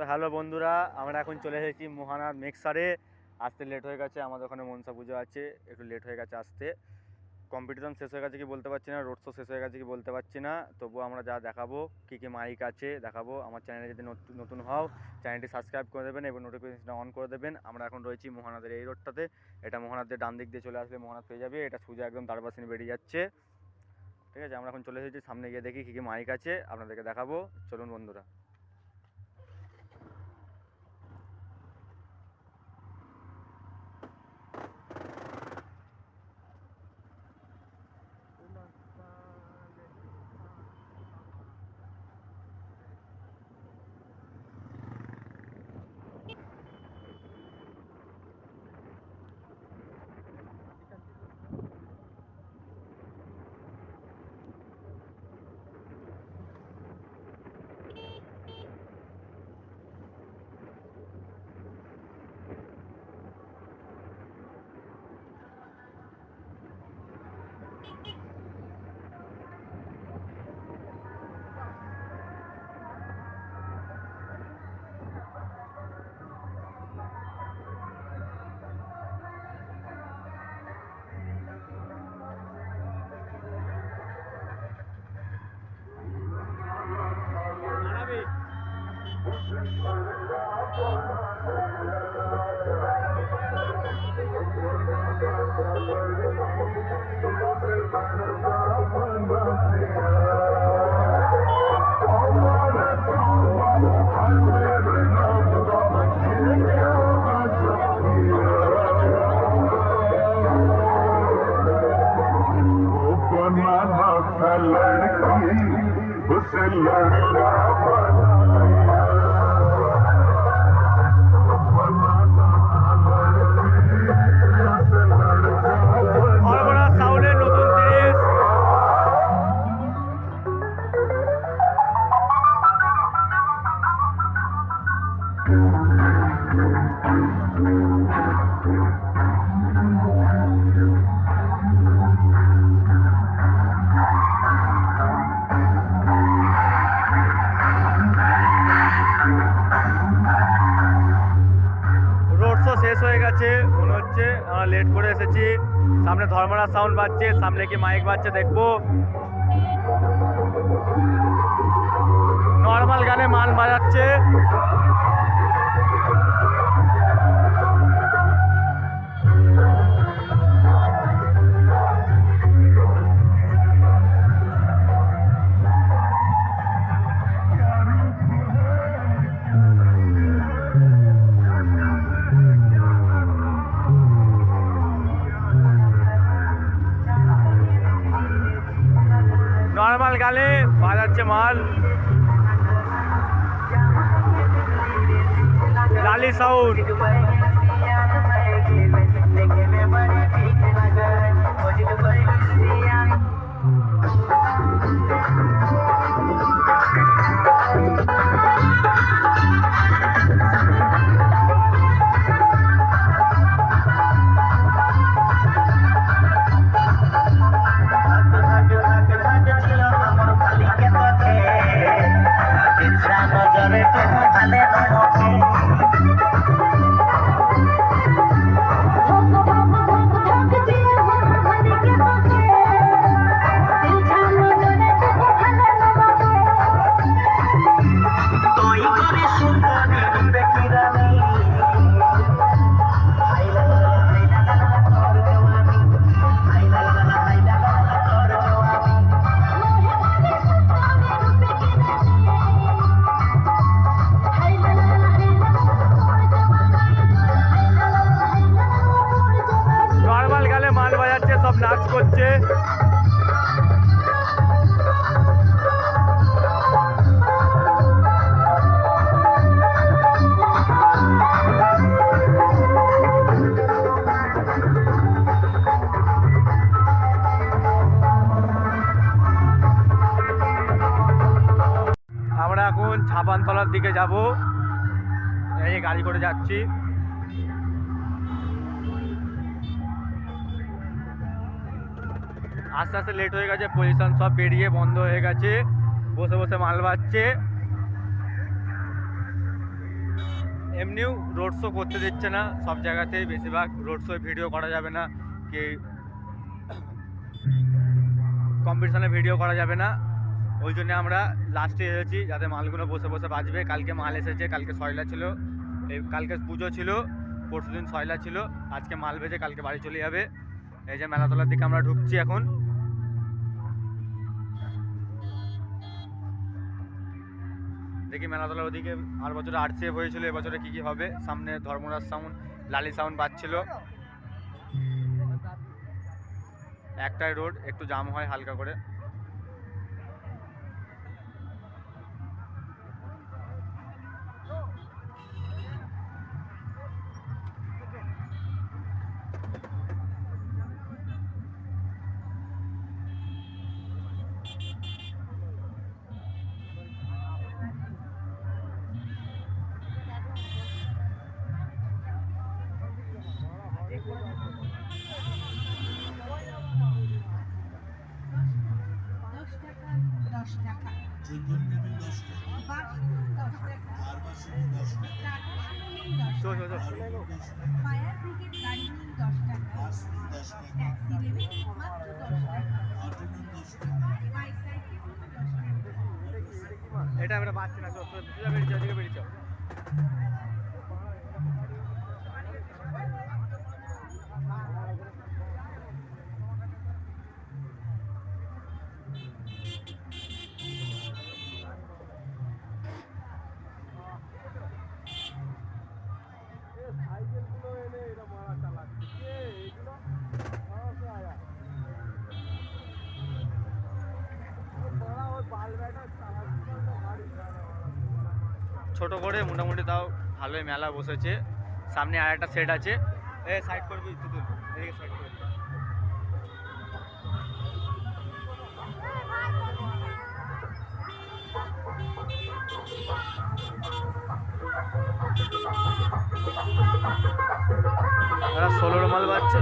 তো হ্যালো বন্ধুরা, আমরা এখন চলে এসেছি মোহানার মেক্সারে। আসতে লেট হয়ে গেছে, আমাদের ওখানে মনসা পুজো আছে, একটু লেট হয়ে গেছে আসতে। কম্পিটিশন শেষ হয়ে গেছে কি বলতে পারছি না রোড শো শেষ হয়ে গেছে কি বলতে পারছি না, তবুও আমরা যা দেখাবো, কী কী মাইক আছে দেখাবো। আমার চ্যানেলে যদি নতুন হও চ্যানেলটি সাবস্ক্রাইব করে দেবেন এবং নোটিফিকেশনটা অন করে দেবেন। আমরা এখন রয়েছি মোহনাদের এই রোডটাতে এটা মোহনাদের ডান দিক দিয়ে চলে আসলে মোহনাদ পেয়ে যাবে। এটা সোজা একদম তারপাশে বেরিয়ে যাচ্ছে। ঠিক আছে, আমরা এখন চলে এসেছি, সামনে গিয়ে দেখি কী কী মাইক আছে, আপনাদেরকে দেখাবো। চলুন বন্ধুরা। लड़की उसे लड़का बनाया হয়ে গেছে, মনে হচ্ছে আমরা লেট করে এসেছি। সামনে ধর্মরা সাউন্ড বাজছে, সামনে কি মাইক বাজছে দেখব। নর্মাল গানে মাল বাজাচ্ছে। গানে বাজাচ্ছে মাল লালি দিকে যাব। এই গাড়ি করে যাচ্ছি। আস্তে আস্তে লেট হয়ে গেছে পজিশন সব বেরিয়ে বন্ধ হয়ে গেছে। বসে বসে মাল বাজছে এমনিও রোড শো করতে দিচ্ছে না, সব জায়গাতেই বেশিরভাগ রোড শো ভিডিও করা যাবে না কি কম্পিটিশনে ভিডিও করা যাবে না। ওই জন্য আমরা লাস্টে এসেছি যাতে মালগুলো বসে বসে বাজবে। কালকে মাল এসেছে কালকে সয়লা ছিল এই কালকে পুজো ছিল পরশু দিন সয়লা ছিল আজকে মাল ভেজে কালকে বাড়ি চলে যাবে। এই যে মেলাতলার দিকে আমরা ঢুকছি এখন। দেখি মেলাতলার ওদিকে আর বছরে আরসিএফ হয়েছিল এবছরে কি কি হবে? সামনে ধর্মরাজ সাউন্ড লালি সাউন্ড বাজছিল। একটাই রোড একটু জাম হয় হালকা করে। এটা আমরা পাচ্ছি না চল বেরিয়ে যাও বেরিয়ে বেরিয়েছ ছোট করে, মোটামুটি তাও ভালোই মেলা বসেছে। সামনে আর একটা সেট আছে। এ সাইড করবি সাইড করবি ষোলোর মাল বাচ্ছে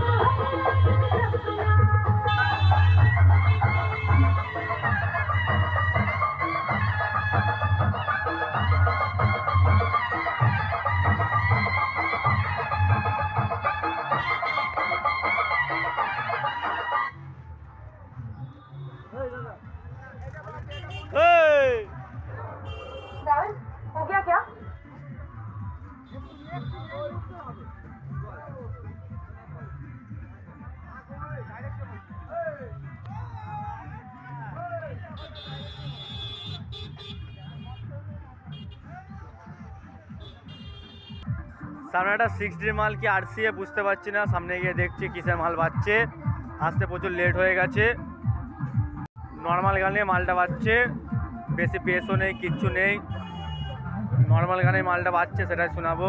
সামনে একটা সিক্স ডি মাল কি আর সি বুঝতে পারছি না। সামনে গিয়ে দেখছি কিসের মাল বাজছে আসতে প্রচুর লেট হয়ে গেছে। নর্মাল গানে মালটা বাজছে বেশি বেসও নেই, কিচ্ছু নেই। নর্মাল গানে মালটা বাজছে সেটাই শোনাবো।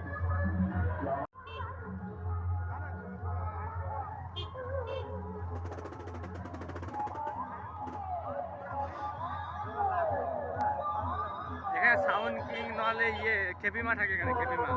কিং নাহলে ইয়ে খেপিমা থাকে এখানে খেপিমা।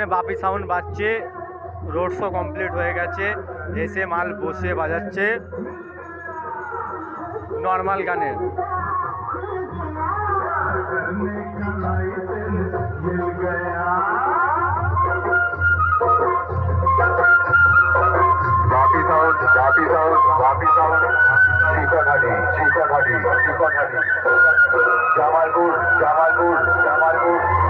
সামনে বাপি সাউন্ড বাজছে। রোড শো কমপ্লিট হয়ে গেছে। এসে মাল বসে বাজাচ্ছে। নর্মাল গানের বাপি সাউন্ড বাপি সাউন্ড, বাপি জামালপুর জামালপুর জামালপুর।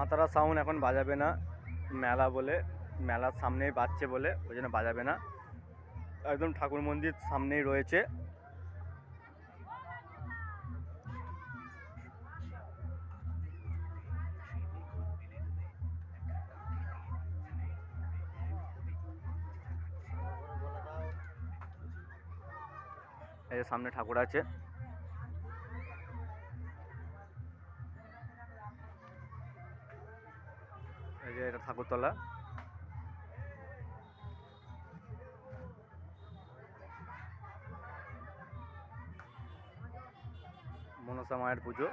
মাতারা সাউন্ড এখন বাজাবে না। মেলা বলে, মেলার সামনেই বাজছে বলে, ওই জন্য বাজাবে না। একদম ঠাকুর মন্দির সামনেই রয়েছে। এই সামনে ঠাকুর আছে। আগরতলা। মনসা মায়ের পুজো।